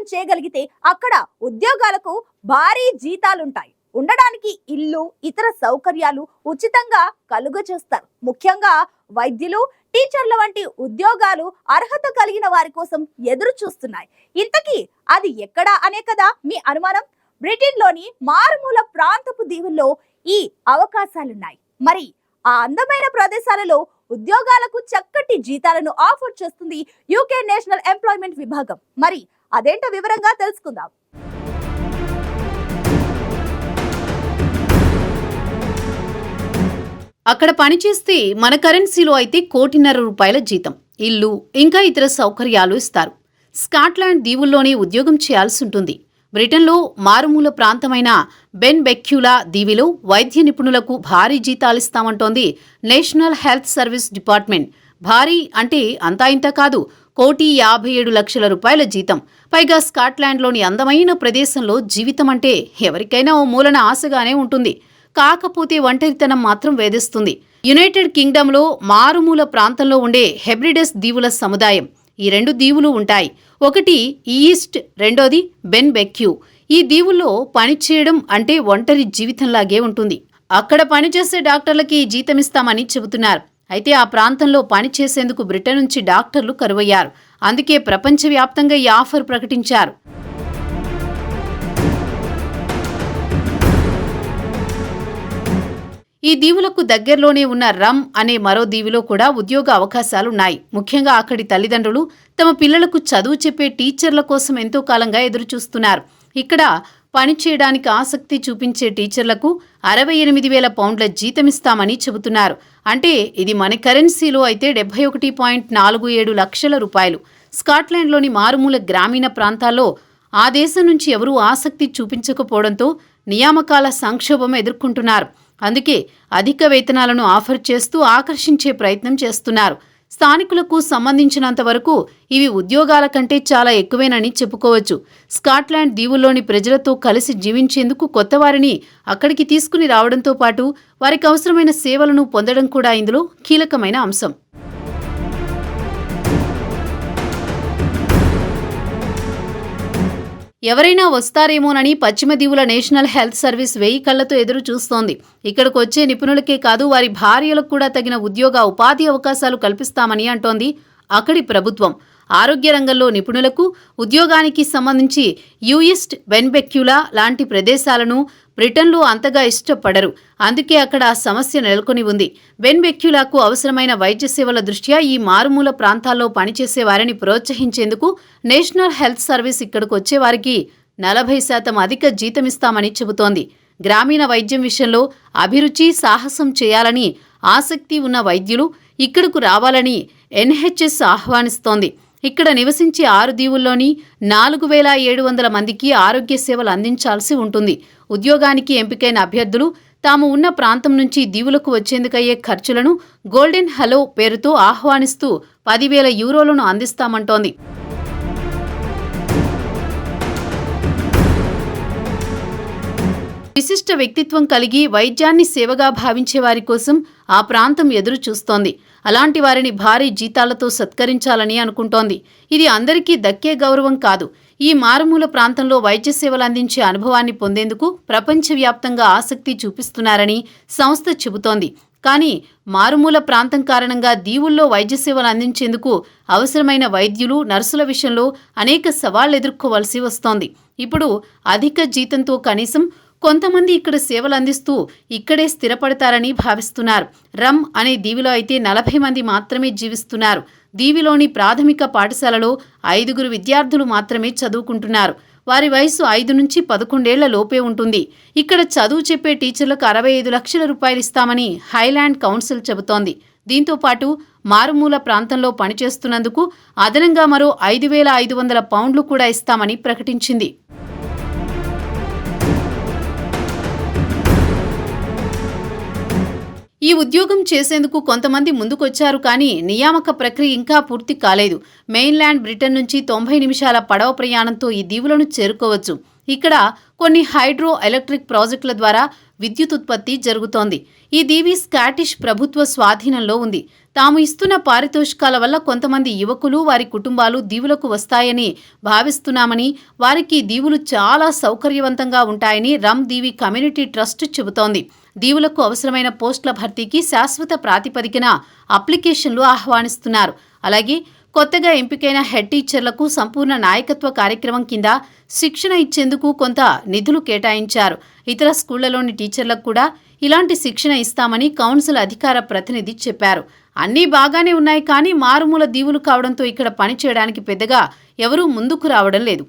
సాహసం చేయగలిగితే అక్కడ ఉద్యోగాలకు భారీ జీతాలుంటాయి. ఉండడానికి ఇల్లు ఇతర సౌకర్యాలు ఉచితంగా కలుగ చేస్తారు. ముఖ్యంగా వైద్యులు టీచర్ల వంటి ఉద్యోగాలు అర్హత కలిగిన వారి కోసం ఎదురు చూస్తున్నాయి. ఇంతకీ అది ఎక్కడా అనే కదా మీ అనుమానం? బ్రిటన్లోని మారుమూల ప్రాంతపు దీవుల్లో ఈ అవకాశాలున్నాయి. మరి ఆ అందమైన ప్రదేశాలలో ఉద్యోగాలకు చక్కటి జీతాలను ఆఫర్ చేస్తుంది యూకే నేషనల్ ఎంప్లాయ్మెంట్ విభాగం. మరి అదేంటో వివరంగా తెలుసుకుందాం. అక్కడ పనిచేస్తే మన కరెన్సీలో అయితే కోటిన్నర రూపాయల జీతం. ఇల్లు ఇంకా ఇతర సౌకర్యాలు ఇస్తారు. స్కాట్లాండ్ దీవుల్లోనే ఉద్యోగం చేయాల్సి ఉంటుంది. బ్రిటన్లో మారుమూల ప్రాంతమైన బెన్ బెక్యులా దీవిలో వైద్య నిపుణులకు భారీ జీతాలిస్తామంటోంది నేషనల్ హెల్త్ సర్వీస్ డిపార్ట్మెంట్. భారీ అంటే అంతా ఇంత కాదు కోటి యాభై ఏడు లక్షల రూపాయల జీతం. పైగా స్కాట్లాండ్లోని అందమైన ప్రదేశంలో జీవితం అంటే ఎవరికైనా ఓ మూలన ఆశగానే ఉంటుంది. కాకపోతే ఒంటరితనం మాత్రం వేధిస్తుంది. యునైటెడ్ కింగ్డంలో మారుమూల ప్రాంతంలో ఉండే హెబ్రిడెస్ దీవుల సముదాయం. ఈ రెండు దీవులు ఉంటాయి. ఒకటి ఈస్ట్ రెండోది బెన్ బెక్యూ. ఈ దీవుల్లో పనిచేయడం అంటే ఒంటరి జీవితంలాగే ఉంటుంది. అక్కడ పనిచేసే డాక్టర్లకి జీతమిస్తామని చెబుతున్నారు. అయితే ఆ ప్రాంతంలో పనిచేసేందుకు బ్రిటన్ నుంచి డాక్టర్లు కరువయ్యారు. అందుకే ప్రపంచవ్యాప్తంగా ఈ ఆఫర్ ప్రకటించారు. ఈ దీవులకు దగ్గరలోనే ఉన్న రమ్ అనే మరో దీవిలో కూడా ఉద్యోగ అవకాశాలున్నాయి. ముఖ్యంగా అక్కడి తల్లిదండ్రులు తమ పిల్లలకు చదువు చెప్పే టీచర్ల కోసం ఎంతో కాలంగా ఎదురుచూస్తున్నారు. ఇక్కడ పనిచేయడానికి ఆసక్తి చూపించే టీచర్లకు అరవై ఎనిమిది వేల పౌండ్ల జీతమిస్తామని చెబుతున్నారు. అంటే ఇది మన కరెన్సీలో అయితే డెబ్బై ఒకటి పాయింట్ నాలుగు ఏడు లక్షల రూపాయలు. స్కాట్లాండ్లోని మారుమూల గ్రామీణ ప్రాంతాల్లో ఆ దేశం నుంచి ఎవరూ ఆసక్తి చూపించకపోవడంతో నియామకాల సంక్షోభం ఎదుర్కొంటున్నారు. అందుకే అధిక వేతనాలను ఆఫర్ చేస్తూ ఆకర్షించే ప్రయత్నం చేస్తున్నారు. స్థానికులకు సంబంధించినంత వరకు ఇవి ఉద్యోగాల కంటే చాలా ఎక్కువేనని చెప్పుకోవచ్చు. స్కాట్లాండ్ దీవుల్లోని ప్రజలతో కలిసి జీవించేందుకు కొత్త వారిని అక్కడికి తీసుకుని రావడంతో పాటు వారికి అవసరమైన సేవలను పొందడం కూడా ఇందులో కీలకమైన అంశం. ఎవరైనా వస్తారేమోనని పశ్చిమ దీవుల నేషనల్ హెల్త్ సర్వీస్ వెయ్యి కళ్ళతో ఎదురు చూస్తోంది. ఇక్కడికి వచ్చే నిపుణులకే కాదు వారి భార్యలకు కూడా తగిన ఉద్యోగ ఉపాధి అవకాశాలు కల్పిస్తామని అంటోంది అక్కడి ప్రభుత్వం. ఆరోగ్య రంగంలో నిపుణులకు ఉద్యోగానికి సంబంధించి యూయిస్ట్ వెన్బెక్యులా లాంటి ప్రదేశాలను బ్రిటన్లో అంతగా ఇష్టపడరు. అందుకే అక్కడ ఆ సమస్య నెలకొని ఉంది. బెన్ బెక్యులాకు అవసరమైన వైద్య సేవల దృష్ట్యా ఈ మారుమూల ప్రాంతాల్లో పనిచేసే వారిని ప్రోత్సహించేందుకు నేషనల్ హెల్త్ సర్వీస్ ఇక్కడికి వచ్చేవారికి నలభై శాతం అధిక జీతమిస్తామని చెబుతోంది. గ్రామీణ వైద్యం విషయంలో అభిరుచి సాహసం చేయాలని ఆసక్తి ఉన్న వైద్యులు ఇక్కడకు రావాలని ఎన్హెచ్ఎస్ ఆహ్వానిస్తోంది. ఇక్కడ నివసించే ఆరు దీవుల్లోని నాలుగు వేల ఏడు వందల మందికి ఆరోగ్య సేవలు అందించాల్సి ఉంటుంది. ఉద్యోగానికి ఎంపికైన అభ్యర్థులు తాము ఉన్న ప్రాంతం నుంచి దీవులకు వచ్చేందుకయ్యే ఖర్చులను గోల్డెన్ హలో పేరుతో ఆహ్వానిస్తూ పదివేల యూరోలను అందిస్తామంటోంది. విశిష్ట వ్యక్తిత్వం కలిగి వైద్యాన్ని సేవగా భావించే వారి కోసం ఆ ప్రాంతం ఎదురు చూస్తోంది అలాంటి వారిని భారీ జీతాలతో సత్కరించాలని అనుకుంటోంది. ఇది అందరికీ దక్కే గౌరవం కాదు. ఈ మారుమూల ప్రాంతంలో వైద్య సేవలు అందించే అనుభవాన్ని పొందేందుకు ప్రపంచవ్యాప్తంగా ఆసక్తి చూపిస్తున్నారని సంస్థ చెబుతోంది. కానీ మారుమూల ప్రాంతం కారణంగా దీవుల్లో వైద్య సేవలు అందించేందుకు అవసరమైన వైద్యులు నర్సుల విషయంలో అనేక సవాళ్ళు ఎదుర్కోవాల్సి వస్తోంది. ఇప్పుడు అధిక జీతంతో కనీసం కొంతమంది ఇక్కడ సేవలు అందిస్తూ ఇక్కడే స్థిరపడతారని భావిస్తున్నారు. రమ్ అనే దీవిలో అయితే నలభై మంది మాత్రమే జీవిస్తున్నారు. దీవిలోని ప్రాథమిక పాఠశాలలో ఐదుగురు విద్యార్థులు మాత్రమే చదువుకుంటున్నారు. వారి వయసు ఐదు నుంచి పదకొండేళ్ళ లోపే ఉంటుంది. ఇక్కడ చదువు చెప్పే టీచర్లకు అరవై ఐదు లక్షల రూపాయలు ఇస్తామని హైలాండ్ కౌన్సిల్ చెబుతోంది. దీంతో పాటు మారుమూల ప్రాంతంలో పనిచేస్తున్నందుకు అదనంగా మరో ఐదు వేల ఐదు వందల పౌండ్లు కూడా ఇస్తామని ప్రకటించింది. ఈ ఉద్యోగం చేసేందుకు కొంతమంది ముందుకొచ్చారు కానీ నియామక ప్రక్రియ ఇంకా పూర్తి కాలేదు. మెయిన్ల్యాండ్ బ్రిటన్ నుంచి తొంభై నిమిషాల పడవ ప్రయాణంతో ఈ దీవులను చేరుకోవచ్చు. ఇక్కడ కొన్ని హైడ్రో ఎలక్ట్రిక్ ప్రాజెక్టుల ద్వారా విద్యుత్ ఉత్పత్తి జరుగుతోంది. ఈ దీవి స్కాటిష్ ప్రభుత్వ స్వాధీనంలో ఉంది. తాము ఇస్తున్న పారితోషికాల వల్ల కొంతమంది యువకులు వారి కుటుంబాలు దీవులకు వస్తాయని భావిస్తున్నామని వారికి దీవులు చాలా సౌకర్యవంతంగా ఉంటాయని రమ్ దీవి కమ్యూనిటీ ట్రస్ట్ చెబుతోంది. దీవులకు అవసరమైన పోస్టుల భర్తీకి శాశ్వత ప్రాతిపదికన అప్లికేషన్లు ఆహ్వానిస్తున్నారు. అలాగే కొత్తగా ఎంపికైన హెడ్ టీచర్లకు సంపూర్ణ నాయకత్వ కార్యక్రమం కింద శిక్షణ ఇచ్చేందుకు కొంత నిధులు కేటాయించారు. ఇతర స్కూళ్ళలోని టీచర్లకు కూడా ఇలాంటి శిక్షణ ఇస్తామని కౌన్సిల్ అధికార ప్రతినిధి చెప్పారు. అన్నీ బాగానే ఉన్నాయి కానీ మారుమూల దీవులు కావడంతో ఇక్కడ పని చేయడానికి పెద్దగా ఎవరూ ముందుకు రావడం లేదు.